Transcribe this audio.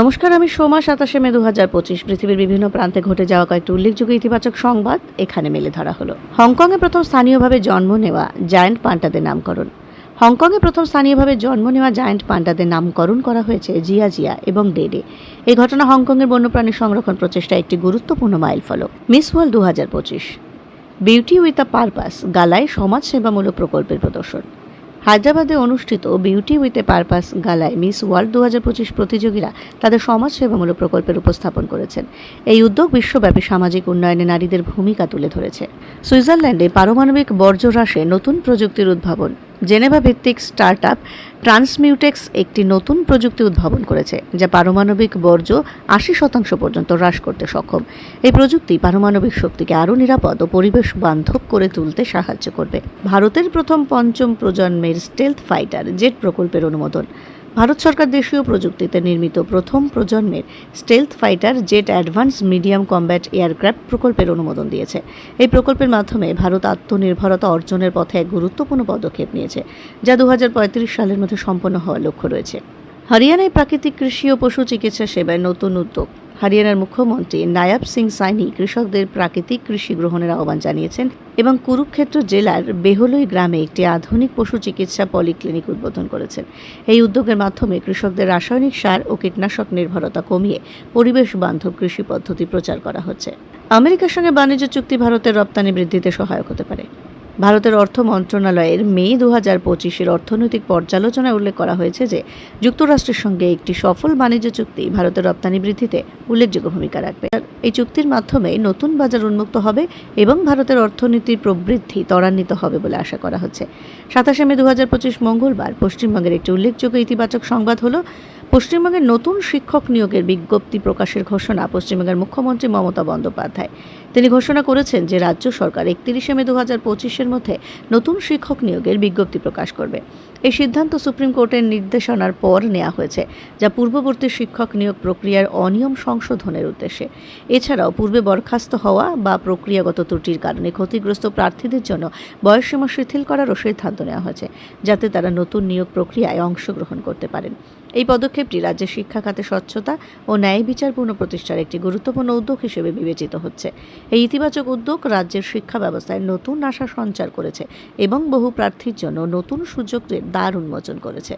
নমস্কার, আমি সোমা, সাতাশে মে দু হাজার পঁচিশ। পৃথিবীর বিভিন্ন প্রান্তে ঘটে যাওয়া কয়েকটি উল্লেখযোগ্য ইতিবাচক সংবাদ এখানে মেলে ধরা হলো। হংকংয়ে প্রথম স্থানীয়ভাবে জন্ম নেওয়া জায়ান্ট পান্ডাদের নামকরণ। হংকংয়ে প্রথম স্থানীয়ভাবে জন্ম নেওয়া জায়ান্ট পান্ডাদের নামকরণ করা হয়েছে জিয়া জিয়া এবং ডেডে। এই ঘটনা হংকংয়ের বন্যপ্রাণী সংরক্ষণ প্রচেষ্টা একটি গুরুত্বপূর্ণ মাইলফলক, মিস ওয়ার্ল্ড দু হাজার পঁচিশ। বিউটি উইথ আ পারপাস, গালায় সমাজসেবামূলক প্রকল্পের প্রদর্শন। হায়দ্রাবাদে অনুষ্ঠিত বিউটি উইথ এ পারপাস গালায় মিস ওয়ার্ল্ড দু হাজার পঁচিশ প্রতিযোগীরা তাদের সমাজসেবামূলক প্রকল্পের উপস্থাপন করেছেন। এই উদ্যোগ বিশ্বব্যাপী সামাজিক উন্নয়নে নারীদের ভূমিকা তুলে ধরেছে। সুইজারল্যান্ডে পারমাণবিক বর্জ্য হ্রাসে নতুন প্রযুক্তির উদ্ভাবন। জেনেভা ভিত্তিক স্টার্ট আপ ট্রান্সমিউটেক্স একটি নতুন প্রযুক্তি উদ্ভাবন করেছে, যা পারমাণবিক বর্জ্য আশি শতাংশ পর্যন্ত হ্রাস করতে সক্ষম। এই প্রযুক্তি পারমাণবিক শক্তিকে আরও নিরাপদ ও পরিবেশ বান্ধব করে তুলতে সাহায্য করবে। ভারতের প্রথম পঞ্চম প্রজন্মের স্টেলথ ফাইটার জেট প্রকল্পের অনুমোদন। ভারত সরকার দেশীয় প্রযুক্তিতে নির্মিত প্রথম প্রজন্মের stealth fighter jet advance medium combat aircraft প্রকল্পের অনুমোদন দিয়েছে। এই প্রকল্পের মাধ্যমে ভারত আত্মনির্ভরতা অর্জনের পথে এক গুরুত্বপূর্ণ পদক্ষেপ নিয়েছে, যা দু হাজার পঁয়ত্রিশ সালের মধ্যে সম্পন্ন হওয়ার লক্ষ্য রয়েছে। হরিয়ানায় প্রাকৃতিক কৃষি ও পশু চিকিৎসা সেবায় নতুন উদ্যোগ। হরিয়ানার মুখ্যমন্ত্রী নায়াব সিং সাইনি কৃষকদের প্রাকৃতিক কৃষি গ্রহণের আহ্বান জানিয়েছেন এবং কুরুক্ষেত্র জেলার বেহলই গ্রামে একটি আধুনিক পশু চিকিৎসা পলিক্লিনিক উদ্বোধন করেছেন। এই উদ্যোগের মাধ্যমে কৃষকদের রাসায়নিক সার ও কীটনাশক নির্ভরতা কমিয়ে পরিবেশ বান্ধব কৃষি পদ্ধতি প্রচার করা হচ্ছে। আমেরিকার সঙ্গে বাণিজ্য চুক্তি ভারতের রপ্তানি বৃদ্ধিতে সহায়ক হতে পারে। ভারতের অর্থ মন্ত্রণালয়ের মে দু হাজার পঁচিশের অর্থনৈতিক পর্যালোচনায় উল্লেখ করা হয়েছে যে, যুক্তরাষ্ট্রের সঙ্গে একটি সফল বাণিজ্য চুক্তি ভারতের রপ্তানি বৃদ্ধিতে উল্লেখযোগ্য ভূমিকা রাখবে। এই চুক্তির মাধ্যমে নতুন বাজার উন্মুক্ত হবে এবং ভারতের অর্থনীতির প্রবৃদ্ধি ত্বরান্বিত হবে বলে আশা করা হচ্ছে। সাতাশে মে দু হাজার পঁচিশ মঙ্গলবার পশ্চিমবঙ্গের একটি উল্লেখযোগ্য ইতিবাচক সংবাদ হলো, পশ্চিমবঙ্গের নতুন শিক্ষক নিয়োগের বিজ্ঞপ্তি প্রকাশের ঘোষণা পশ্চিমবঙ্গের মুখ্যমন্ত্রী মমতা বন্দ্যোপাধ্যায়। তিনি ঘোষণা করেছেন যে, রাজ্য সরকার একত্রিশে মে দু হাজার পঁচিশের মধ্যে নতুন শিক্ষক নিয়োগের বিজ্ঞপ্তি প্রকাশ করবে। এই সিদ্ধান্ত সুপ্রিম কোর্টের নির্দেশনার পর নেওয়া হয়েছে, যা পূর্ববর্তী শিক্ষক নিয়োগ প্রক্রিয়ার অনিয়ম সংশোধনের উদ্দেশ্যে। এছাড়াও পূর্বে বরখাস্ত হওয়া বা প্রক্রিয়াগত ত্রুটির কারণে ক্ষতিগ্রস্ত প্রার্থীদের জন্য বয়সসীমা শিথিল করারও সিদ্ধান্ত নেওয়া হয়েছে, যাতে তারা নতুন নিয়োগ প্রক্রিয়ায় অংশগ্রহণ করতে পারেন। এই পদক্ষেপটি রাজ্যের শিক্ষা খাতে স্বচ্ছতা ও ন্যায় বিচারপূর্ণ প্রতিষ্ঠার একটি গুরুত্বপূর্ণ উদ্যোগ হিসেবে বিবেচিত হচ্ছে। এই ইতিবাচক উদ্যোগ রাজ্যের শিক্ষা ব্যবস্থায় নতুন আশা সঞ্চার করেছে এবং বহু প্রার্থীর জন্য নতুন সুযোগের দ্বার উন্মোচন করেছে।